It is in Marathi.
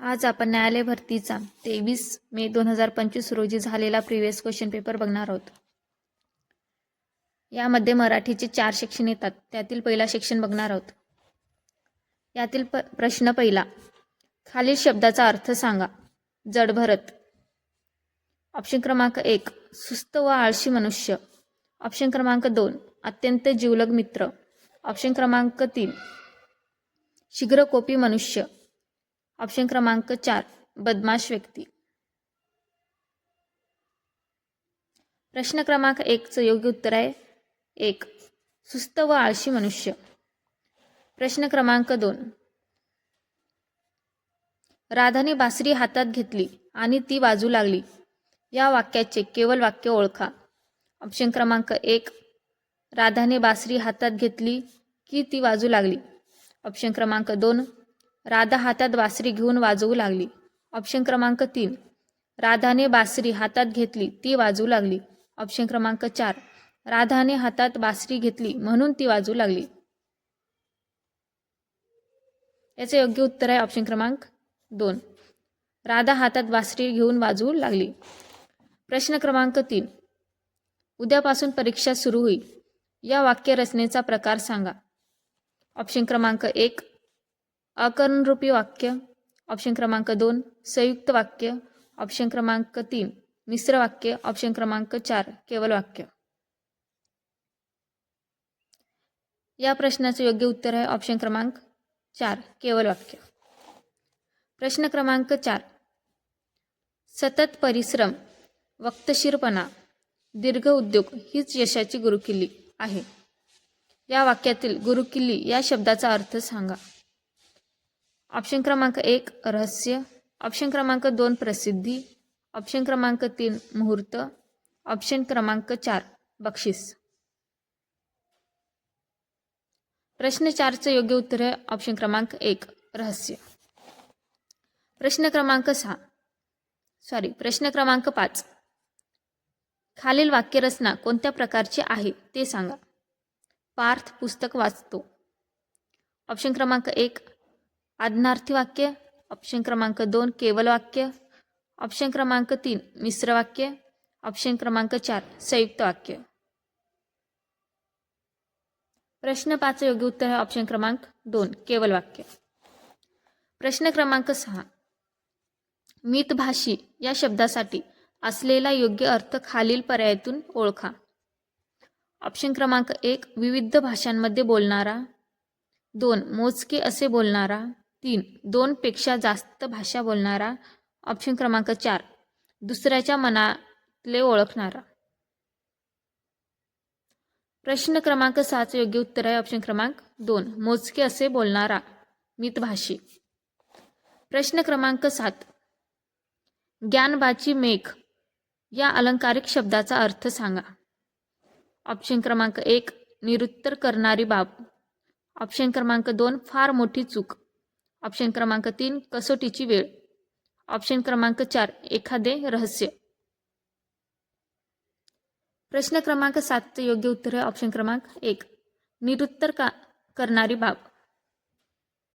आज आपण न्यायालय भरतीचा तेवीस मे दोन हजार पंचवीस रोजी झालेला प्रिव्हियस क्वेश्चन पेपर बघणार आहोत. यामध्ये मराठीचे चार सेक्शन येतात. त्यातील पहिला सेक्शन बघणार आहोत. यातील प प्रश्न पहिला खालील शब्दाचा अर्थ सांगा. जडभरत ऑप्शन क्रमांक एक सुस्त व आळशी मनुष्य. ऑप्शन क्रमांक दोन अत्यंत जीवलग मित्र. ऑप्शन क्रमांक तीन शीघ्रकोपी मनुष्य. ऑप्शन क्रमांक चार बदमाश व्यक्ती. प्रश्न क्रमांक एकचं योग्य उत्तर आहे एक सुस्त व आळशी मनुष्य. प्रश्न क्रमांक दोन राधाने बासरी हातात घेतली आणि ती वाजू लागली. या वाक्याचे केवळ वाक्य ओळखा. ऑप्शन क्रमांक एक राधाने बासरी हातात घेतली की ती वाजू लागली. ऑप्शन क्रमांक दोन राधा हातात बासरी घेऊन वाजवू लागली. ऑप्शन क्रमांक तीन. राधाने बासरी हातात घेतली ती वाजवू लागली. ऑप्शन क्रमांक चार. राधाने हातात बासरी घेतली म्हणून ती वाजवू लागली. याचे योग्य उत्तर आहे ऑप्शन क्रमांक दोन. राधा हातात बासरी घेऊन वाजवू लागली. प्रश्न क्रमांक तीन. उद्यापासून परीक्षा सुरू होईल. या वाक्यरचनेचा प्रकार सांगा. ऑप्शन क्रमांक एक. अकरणरूपी वाक्य ऑप्शन क्रमांक दोन संयुक्त वाक्य ऑप्शन क्रमांक तीन मिश्र वाक्य ऑप्शन क्रमांक चार केवल वाक्य. या प्रश्नाचं योग्य उत्तर आहे ऑप्शन क्रमांक चार केवल वाक्य. प्रश्न क्रमांक चार. सतत परिश्रम वक्तशीरपणा दीर्घ उद्योग हीच यशाची गुरुकिल्ली आहे. या वाक्यातील गुरुकिल्ली या शब्दाचा अर्थ सांगा. ऑप्शन क्रमांक एक रहस्य. ऑप्शन क्रमांक दोन प्रसिद्धी. ऑप्शन क्रमांक तीन मुहूर्त. ऑप्शन क्रमांक चार बक्षीस. प्रश्न चारचं योग्य उत्तर आहे. ऑप्शन क्रमांक एक रहस्य. प्रश्न क्रमांक सहा. सॉरी प्रश्न क्रमांक पाच. खालील वाक्यरचना कोणत्या प्रकारची आहे ते सांगा. पार्थ पुस्तक वाचतो. ऑप्शन क्रमांक एक आज्ञार्थी वाक्य ऑप्शन क्रमांक दोन केवल वाक्य ऑप्शन क्रमांक तीन मिश्र वाक्य ऑप्शन क्रमांक चार संयुक्त वाक्य. प्रश्न पाच योग्य उत्तर आहे ऑप्शन क्रमांक दोन केवल वाक्य. प्रश्न क्रमांक सहा. मितभाषी या शब्दासाठी असलेला योग्य अर्थ खालील पर्यायातून ओळखा. ऑप्शन क्रमांक एक विविध भाषांमध्ये बोलणारा. दोन मोजके असे बोलणारा. तीन. दोनपेक्षा जास्त भाषा बोलणारा. ऑप्शन क्रमांक चार. दुसऱ्याच्या मनातले ओळखणारा. प्रश्न क्रमांक सहाचं योग्य उत्तर आहे. ऑप्शन क्रमांक दोन. मोजके असे बोलणारा. मितभाषी प्रश्न क्रमांक सात. ज्ञानबाची मेघ. या अलंकारिक शब्दाचा अर्थ सांगा. ऑप्शन क्रमांक एक. निरुत्तर करणारी बाब. ऑप्शन क्रमांक दोन. फार मोठी चूक. ऑप्शन क्रमांक तीन कसोटीची वेळ. ऑप्शन क्रमांक चार एखादे रहस्य. प्रश्न क्रमांक सातचं योग्य उत्तर आहे ऑप्शन क्रमांक एक. निरुत्तर का करणारी बाब.